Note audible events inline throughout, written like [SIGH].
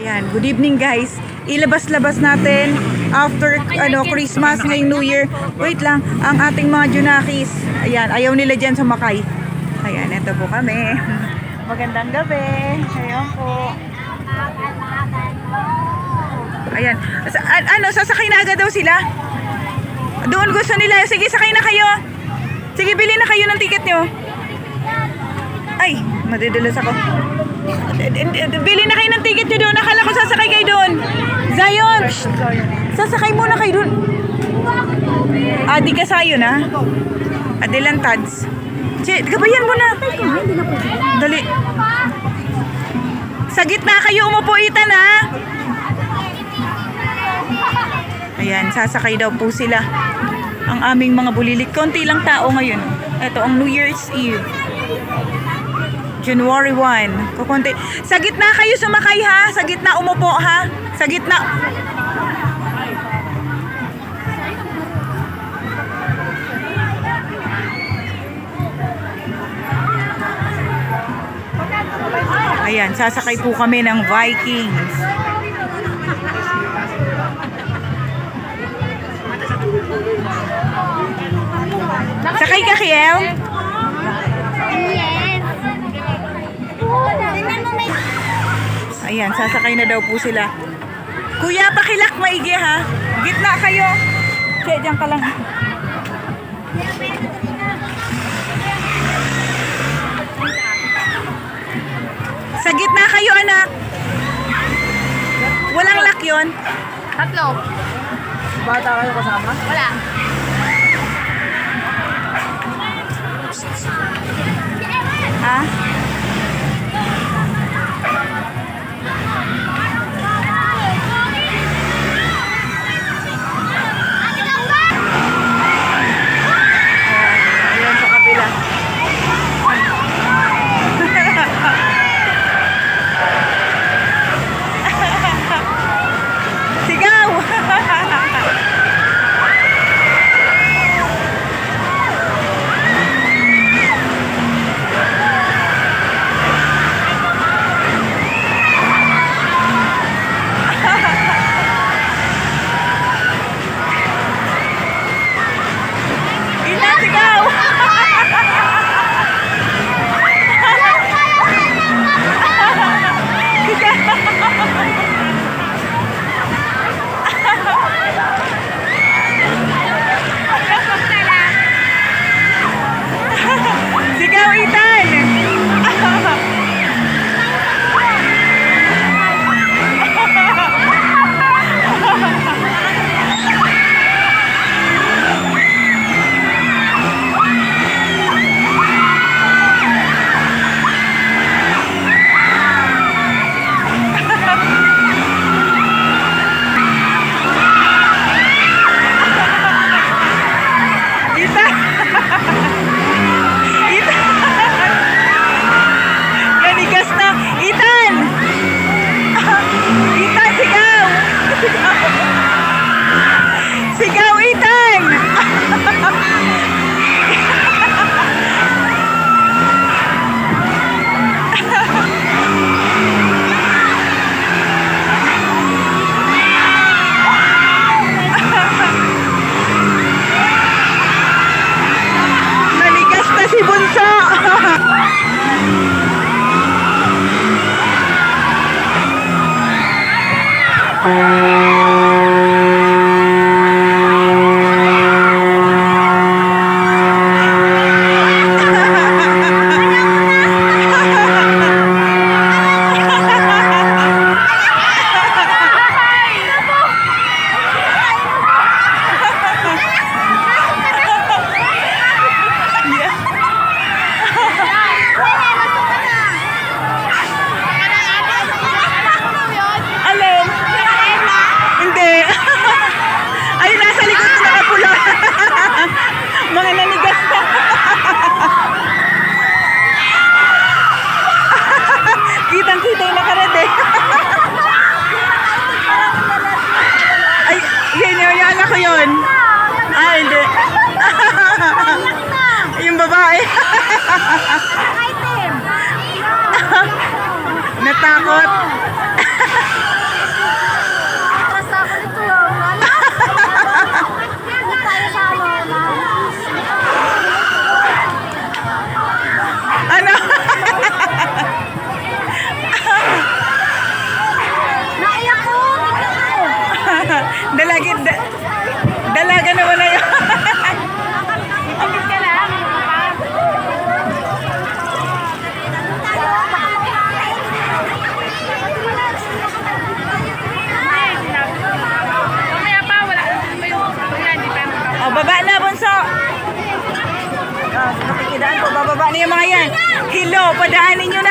Ayan, good evening guys. Ilabas-labas natin after ano Christmas ngayong New Year. Wait lang, ang ating mga Junakis. Ayan, ayaw nila dyan sumakay. Ayan, eto po kami. [LAUGHS] Magandang gabi. Ayan po. Ayan. Sa, an- ano, sasakay na agad daw sila? Doon gusto nila. Sige, sakay na kayo. Sige, bili na kayo ng ticket nyo. Ay, madidilas ako. Bili na kayo ng ticket nyo doon. Akala ko sasakay kayo doon. Zion! Shh! Sasakay muna kayo doon. Ah, di ka sayo na. Adelantads. Che, gabayan mo na. Dali. Sa gitna kayo umupo, Ethan, ha? Ayan, sasakay daw po sila. Ang aming mga bulilit. Konti lang tao ngayon. Ito, ang New Year's Eve. January 1. Kukunti. Sa gitna kayo sumakay ha. Sa gitna umupo ha. Sa gitna. Ayan, sasakay po kami ng Vikings. Sakay ka, Kiel? Ayan, sasakay na daw po sila. Kuya, pakilak maigi ha. Gitna kayo. Che, diyan ka lang. Sa gitna kayo, anak. Walang lock yun. Tatlo. Bata kayo kasama? Wala. Salamat!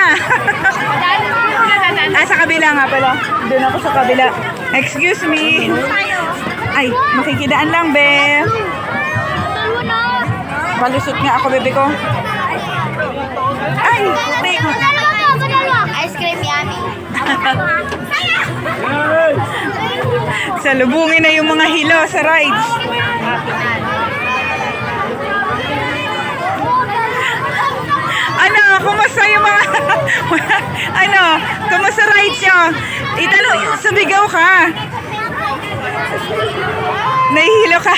[LAUGHS] ah, sa kabila nga pala. Doon ako sa kabila. Excuse me. Ay, makikidaan lang, be. Palusot nga ako, bebe ko. Ay, puti. Dalawa to, dalawa. Ice cream yummy. Salubungin na yung mga hilo sa rides. Ano, kumusta yung mga... [LAUGHS] ano, kumusta rides nyo? Italo, sumigaw ka. Nahihilo ka.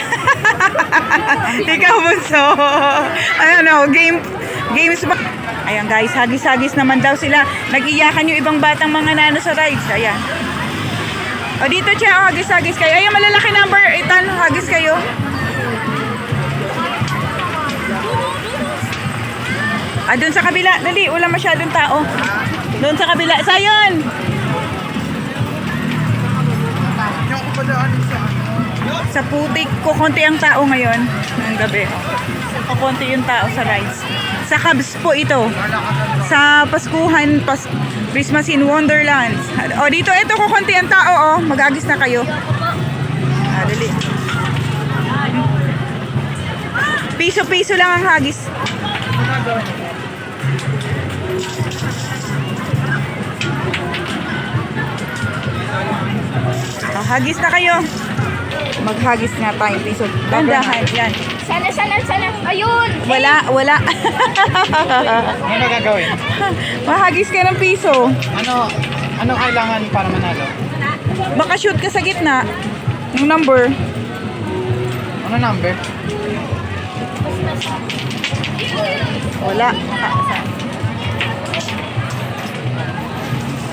[LAUGHS] Ikaw, bunso. Ano, game, games ba? Ayan guys, hagis-hagis naman daw sila. Nag-iyakan yung ibang batang mga nano sa rides. Ayan. O dito siya, oh, hagis-hagis kayo. Ayun, malalaki number. Itan, hagis kayo. Ah, doon sa kabila. Dali, wala masyadong tao. Doon sa kabila. Sayon! Sa putik, kukunti ang tao ngayon. Ngayong gabi. Kukunti yung tao sa rides. Sa Cubs po ito. Sa Paskuhan, pas Christmas in Wonderland. O dito, ito kukunti ang tao. Oh. Mag-agis na kayo. Ah, dali. Piso-piso lang ang hagis. Hagis na kayo. Maghagis nga tayo. Piso. Dandahan. Yan. Sana, sana, sana. Ayun. Wala, wala. Ano gagawin? [LAUGHS] Mahagis ka ng piso. Ano, ano kailangan para manalo? Baka shoot ka sa gitna. Yung number. Ano number? Wala.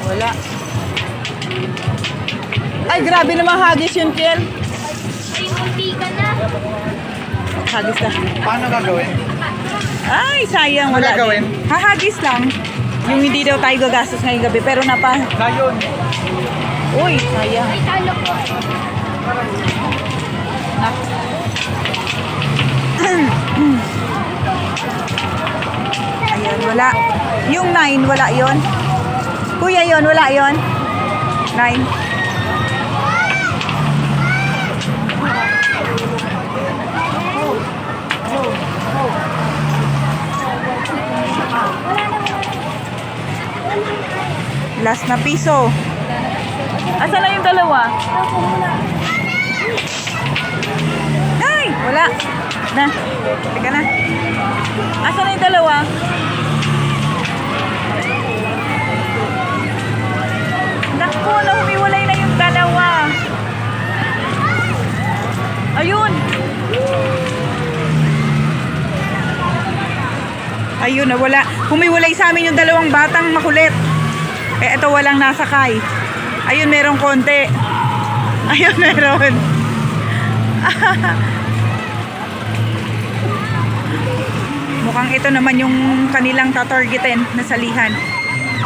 Wala. Ay, grabe naman hagis yun, Kiel. Ay, munti ka na. Hagis na. Paano gagawin? Ay, sayang. Ano Wala gagawin? din. Hahagis lang. Yung hindi daw tayo gagastos ngayong gabi. Pero napa... Layon. Uy, sayang. Ay, talo ko. Ayun, wala. Yung 9, wala yon. Kuya yon, wala yon. 9. Last na piso. Asa na yung dalawa? Ay! Wala. Na. Teka na. Asa na yung dalawa? Naku, na humiwalay na yung dalawa. Ayun. Ayun, nawala. Humiwalay sa amin yung dalawang batang makulit. Eh, ito walang nasakay. Ayun, merong konti. [LAUGHS] Ayun, meron. [LAUGHS] Mukhang ito naman yung kanilang tatargetin na salihan.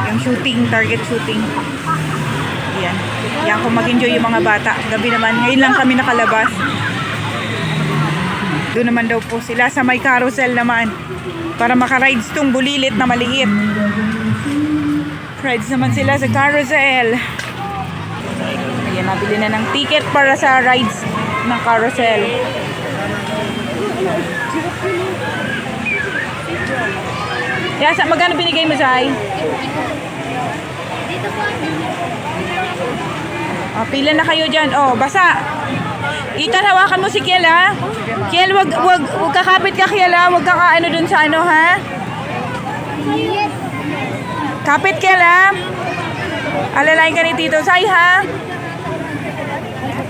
Yung shooting, target shooting. Yan. Yan kung mag-enjoy yung mga bata. Gabi naman, ngayon lang kami nakalabas. Doon naman daw po sila sa may carousel naman. Para makarides tong bulilit na maliit. Rides naman sila sa carousel. Ayan, nabili na ng ticket para sa rides ng carousel. Kaya sa magkano binigay mo, Zay? Dito po. Oh, pila na kayo dyan. Oh, basa. Ethan, hawakan mo si Kiel, ha? Kiel, wag, wag, wag kakapit ka, Kiel, ha? Wag ka ano dun sa ano, ha? Kapit, Kiel, ha? Alalain ka ni Tito Sai, ha?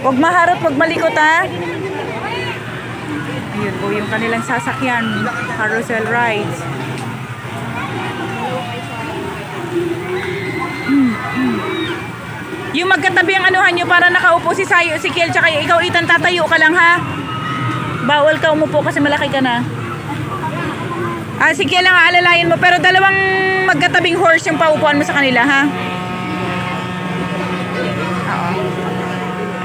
Wag maharot, wag malikot, ha? Ayun po yung kanilang sasakyan. Carousel rides. Yung magkatabi ang anuhan nyo para nakaupo si Sayo, si Kiel, tsaka ikaw Itan, tatayo ka lang ha. Bawal ka umupo kasi malaki ka na. Ah, si Kiel lang aalalayan mo, pero dalawang magkatabing horse yung paupuan mo sa kanila ha.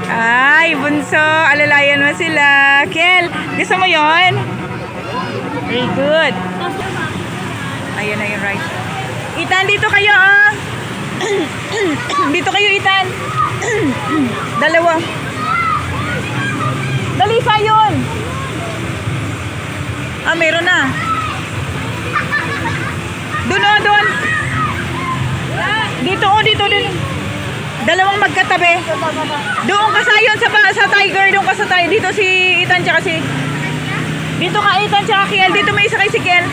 Ay, bunso, alalayan mo sila. Kiel, gusto mo yon? Very good. Ayan na yung right. Itan, dito kayo, ah. [CLEARS THROAT] [CLEARS THROAT] dito kayo, Itan. [CLEARS THROAT] Dalawa. Dali pa yun. Ah, meron na. Doon, oh, doon. Dito, oh, dito, dito. Dalawang magkatabi. Doon ka sa yun, sa, sa tiger. Doon ka sa tiger. Dito si Itan, tsaka si... Dito ka, Itan, tsaka Kiel. Dito may isa kay si Kiel.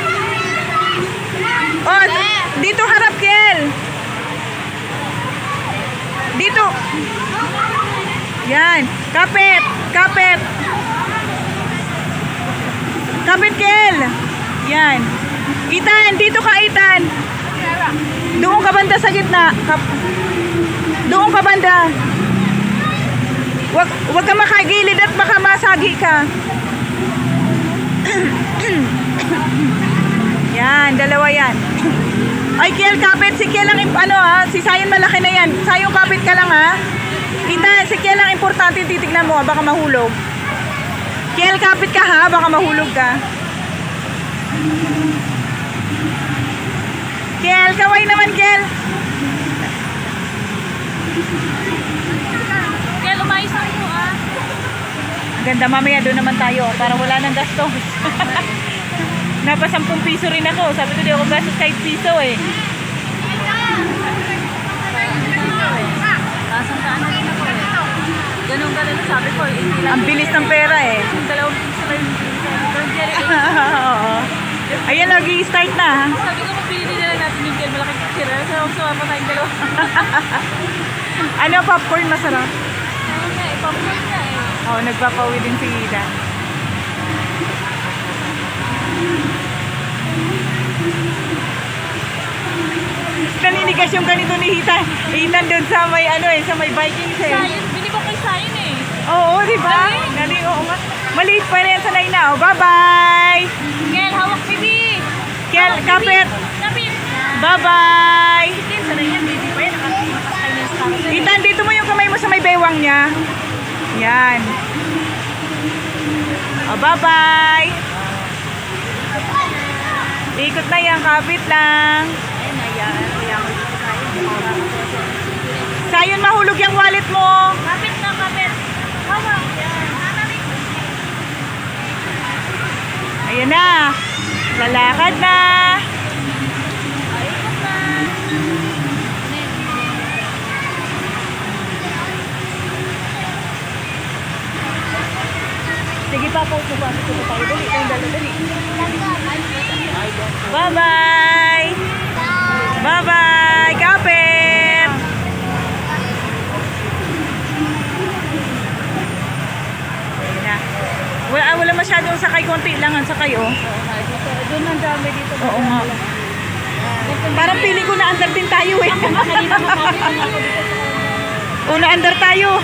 [CLEARS THROAT] Oh, dito harap, Kiel. Dito. Yan. Kapit. Kapit. Kapit, Kiel. Yan. Itan, dito ka, Itan. Doon ka banda sa gitna. Kap Doon ka banda. Wag, wag ka makagilid at baka masagi ka. [CLEARS THROAT] yan, dalawa yan. [LAUGHS] Ay, Kiel, kapit. Si Kiel ang, ano ha, si Sayon malaki na yan. Sayon, kapit ka lang ha. Kita, si Kiel ang importante, titignan mo ha, baka mahulog. Kiel, kapit ka ha, baka mahulog ka. Kiel, kaway naman, Kiel. Kaya lumayos na po ah. Ang ganda, mamaya doon naman tayo para wala nang gastos. [LAUGHS] Napa 10 piso rin ako. Sabi ko di ako gastos kahit piso eh. Kasang kaan na rin ako eh. Ganun ganun sabi ko, eh. Ang bilis ng pera eh. Dalawang piso na yung. [LAUGHS] Ayan, nag-i-start na. Sabi ko, mabili din na lang natin yung gel. Malaking picture. So, sumama tayong dalawa. [LAUGHS] Ano, popcorn masarap? Ayun nga, ipapulot na eh. Oo, nagpapawi din si Ida. Yung ganito ni Hita. Hitan doon sa may ano eh, sa may Vikings eh. Sayon, bili ko kay Sayon eh. Oo, di ba? Gali, oo nga. Maliit pa rin sa line na. Oh, bye-bye! Gel, hawak bibi. Kel, kapit! Kapit. Bye-bye! Gel, sanay yan, baby pa yan. Hitan, dito mo yung kamay mo sa may bewang niya. Yan. Oh, bye-bye! Ikot na yan, kapit lang. Ayun, ayan. Ayan ko sa Sayon. Mahulog yung wallet mo. Kapit na, kapit. Hawak. Yan. Ayan na. Lalakad na. Sige pa, po po pa. Sige tayo. Dali, dali, dali, dali. Bye-bye! Bye-bye! Kapit! Na. Wala, wala masyadong sakay. Konti lang ang sakay, oh. Doon ang dami dito. Oo nga. Parang feeling ko na under din tayo, eh. [LAUGHS] Una under tayo.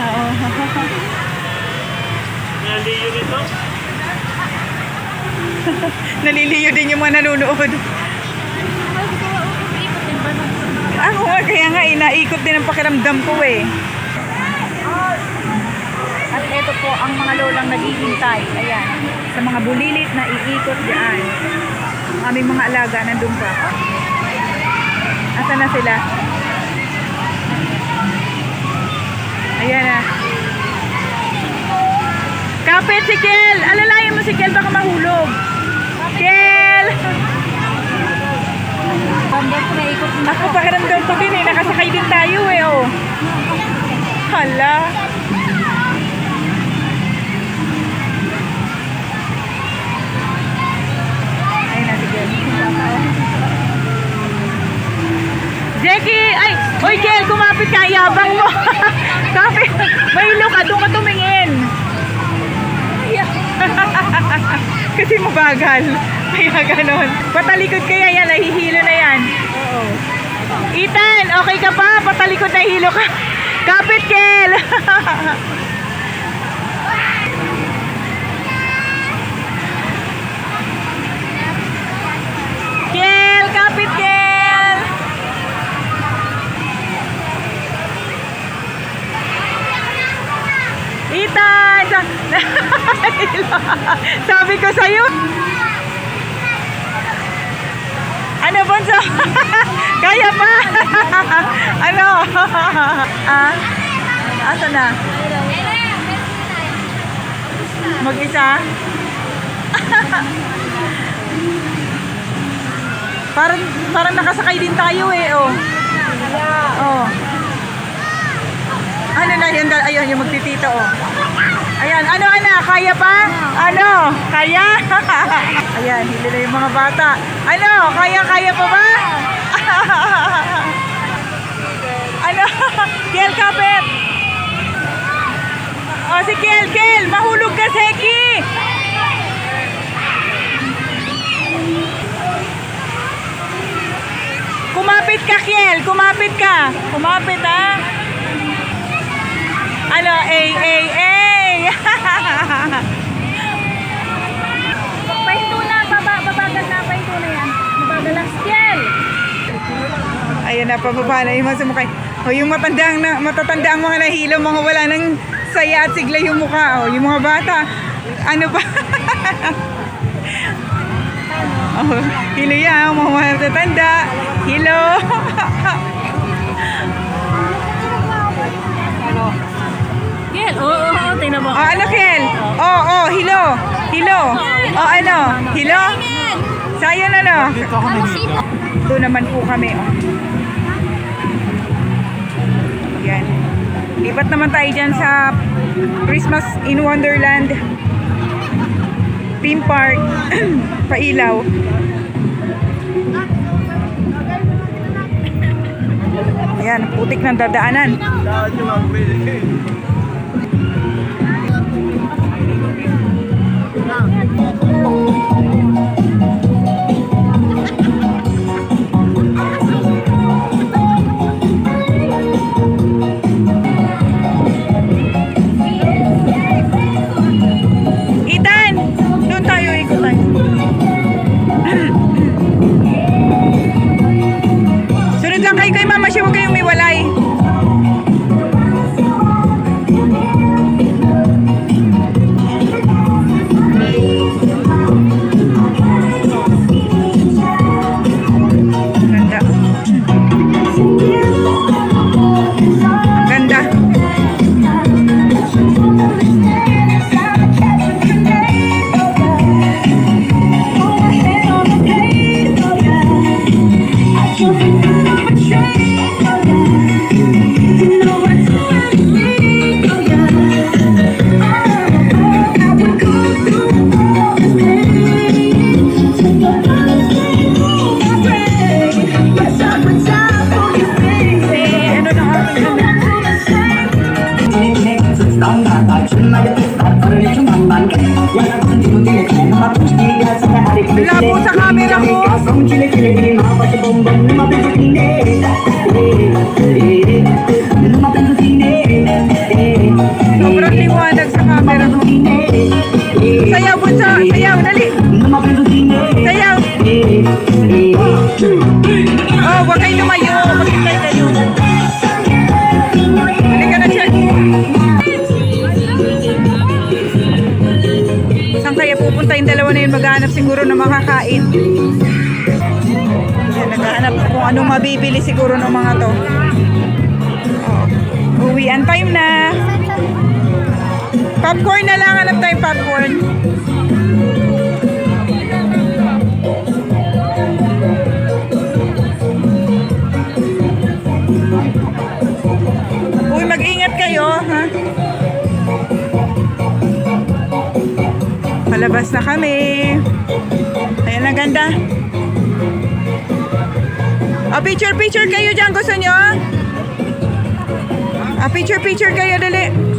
Oo. [LAUGHS] Naliliyo din yung mga nanonood. Ako nga, kaya nga, inaikot din ang pakiramdam ko eh. At ito po ang mga lolang naghihintay. Ayan, sa mga bulilit na iikot dyan. Ang aming mga alaga nandun pa. Asa na sila? Ayan na. Kapit si Kel! Alalayan mo si Kel, baka mahulog. Kel! Ako pakiramdam ko din eh, nakasakay din tayo eh, oh. Hala. Ayun na, sige. Jackie! Ay! Hoy, Kel, kumapit ka, yabang mo. [LAUGHS] Kapit. May ilo ka, Kasi mabagal. [LAUGHS] Kaya ganon. Patalikod kaya yan, nahihilo na yan. Oo. Ethan, okay ka pa? Patalikod na hilo ka. Kapit, Kel! [LAUGHS] Kel, kapit, Kel! Ethan! [LAUGHS] Sabi ko sa'yo. Ano, Bonso? [LAUGHS] Kaya pa? [LAUGHS] ano? ah? Asa na? Mag-isa? parang, parang nakasakay din tayo eh, oh. Oh. Ano na yun? Ayun, yung magtitito, oh. Ayan, ano, ana? Kaya pa? Ano? Kaya? [LAUGHS] Ayan, hili na yung mga bata. Ano? Kaya, kaya pa ba? [LAUGHS] ano? [LAUGHS] Kiel, kapit! O, si Kiel, Kiel! Mahulog ka, Seki! Kumapit ka, Kiel! Kumapit ka! Kumapit, ha? Ano? Ay, ay, ay! [LAUGHS] Pahinto na, baba, babagal na, pahinto na yan. Mabagal ang skill. Ayan na, pababa na yung mga sumakay. O yung matandang, na, matatanda ang mga nahilo, mga wala nang saya at sigla yung mukha. O yung mga bata, ano ba? [LAUGHS] oh, hilo mga matatanda. Hilo. Hilo. O ano? Hilo? Sayang ano? Ito naman po kami. Oh. Yan. Lipat naman tayo dyan sa Christmas in Wonderland theme park. [CLEARS THROAT] Pailaw. Ayan, putik ng dadaanan. Love anong mabibili siguro ng mga to. Oh. Uwian time na. Popcorn na lang. Hanap tayong popcorn. Uy, mag-ingat kayo, ha? Palabas na kami. Ayan, ang ganda. Ah, picture, picture kayo dyan. Gusto nyo? Ah, picture, picture kayo, dali.